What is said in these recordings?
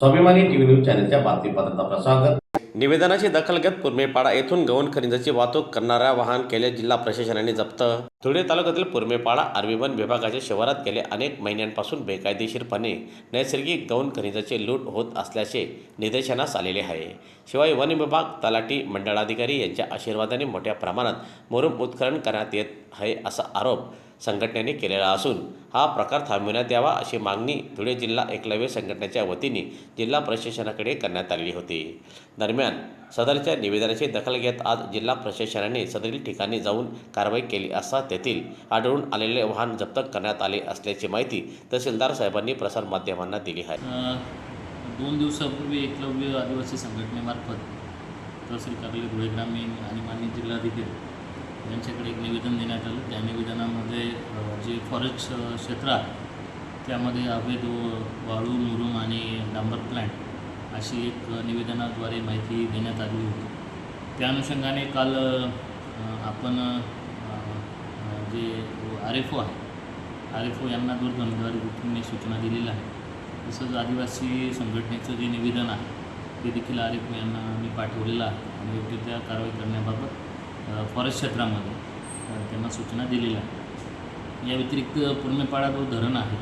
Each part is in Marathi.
स्वाभिमानी टीव्ही न्यूज चॅनलच्या बातमीपत्रात आपलं स्वागत निवेदनाची दखल घेत पुरमेपाडा येथून गौण खनिजाची वाहतूक करणाऱ्या वाहन केले जिल्हा प्रशासनाने जप्त. धुळे तालुक्यातील पुरमेपाडा आर्मी वन विभागाच्या शिवारात गेले अनेक महिन्यांपासून बेकायदेशीरपणे नैसर्गिक गौण खनिजाचे लूट होत असल्याचे निदर्शनास आलेले आहे. शिवाय वन विभाग तलाठी मंडळाधिकारी यांच्या आशीर्वादाने मोठ्या प्रमाणात मुरुम उत्खनन करण्यात येत आहे असा आरोप संघटनेने केलेला असून हा प्रकार थांबविण्यात यावा अशी मागणी धुळे जिल्हा एकलव्य संघटनेच्या वतीने जिल्हा प्रशासनाकडे करण्यात आलेली होती. दरम्यान सदरच्या निवेदनाची दखल घेत आज जिल्हा प्रशासनाने सदरील ठिकाणी जाऊन कारवाई केली असता तेथील आढळून आलेले वाहन जप्त करण्यात आले असल्याची माहिती तहसीलदार साहेबांनी प्रसारमाध्यमांना दिली आहे. दोन दिवसापूर्वी एकलव्य आदिवासी संघटनेमार्फत तहसील कार्यालय धुळे ग्रामीण आणि मान्य जिल्हाधिकारी यांच्याकडे एक निवेदन देण्यात आलं. त्या निवेदनामध्ये जे फॉरेस्ट क्षेत्र आहे त्यामध्ये अवैध वाळू मुरुम आणि डांबर प्लांट अशी एक निवेदनाद्वारे माहिती देण्यात आली होती. त्या अनुषंगाने काल आपण जे आर एफ ओ आहे आर एफ ओ यांना दूरध्वनीद्वारे देखील सूचना दिलेल्या आहे तसंच आदिवासी संघटनेचं जे निवेदन आहे ते देखील आर एफ ओ यांना मी पाठवलेलं आहे. आणि योग्य त्या कारवाई करण्याबाबत फॉरेस्ट क्षेत्रामध्ये. त्यांना सूचना दिलेल्या आहे या व्यतिरिक्त पूर्णेपाडा जो धरण आहे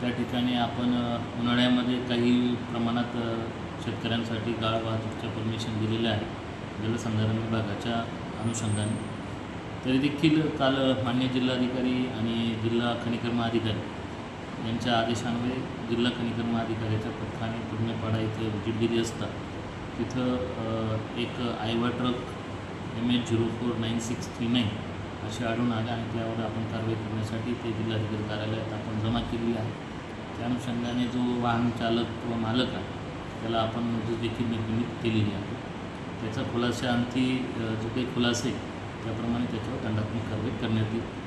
त्या ठिकाणी आपण उन्हाळ्यामध्ये काही प्रमाणात शेतकऱ्यांसाठी गाळ वाहतूकच्या परमिशन दिलेल्या आहे जलसंधारण विभागाच्या अनुषंगाने. तरी देखील काल मान्य जिल्हाधिकारी आणि जिल्हा खनिकर्म अधिकारी यांच्या आदेशान्वये जिल्हा खनिकर्म अधिकाऱ्याच्या पथकाने पूर्णेपाडा इथे व्हिजिट दिली असता. तिथं एक Hyva truck M H zero four nine six three nine असे आढळून आले आणि त्यावर आपण कारवाई करण्यासाठी ते जिल्हाधिकारी कार्यालयात आपण जमा केलेली आहे. त्या अनुषंगाने जो वाहन चालक किंवा मालक आहे त्याला आपण नोटीस देखील निर्गमित केलेली आहे. त्याचा खुलासा अंती जो काही खुलासे त्याप्रमाणे त्याच्यावर दंडात्मक कारवाई करण्यात येईल.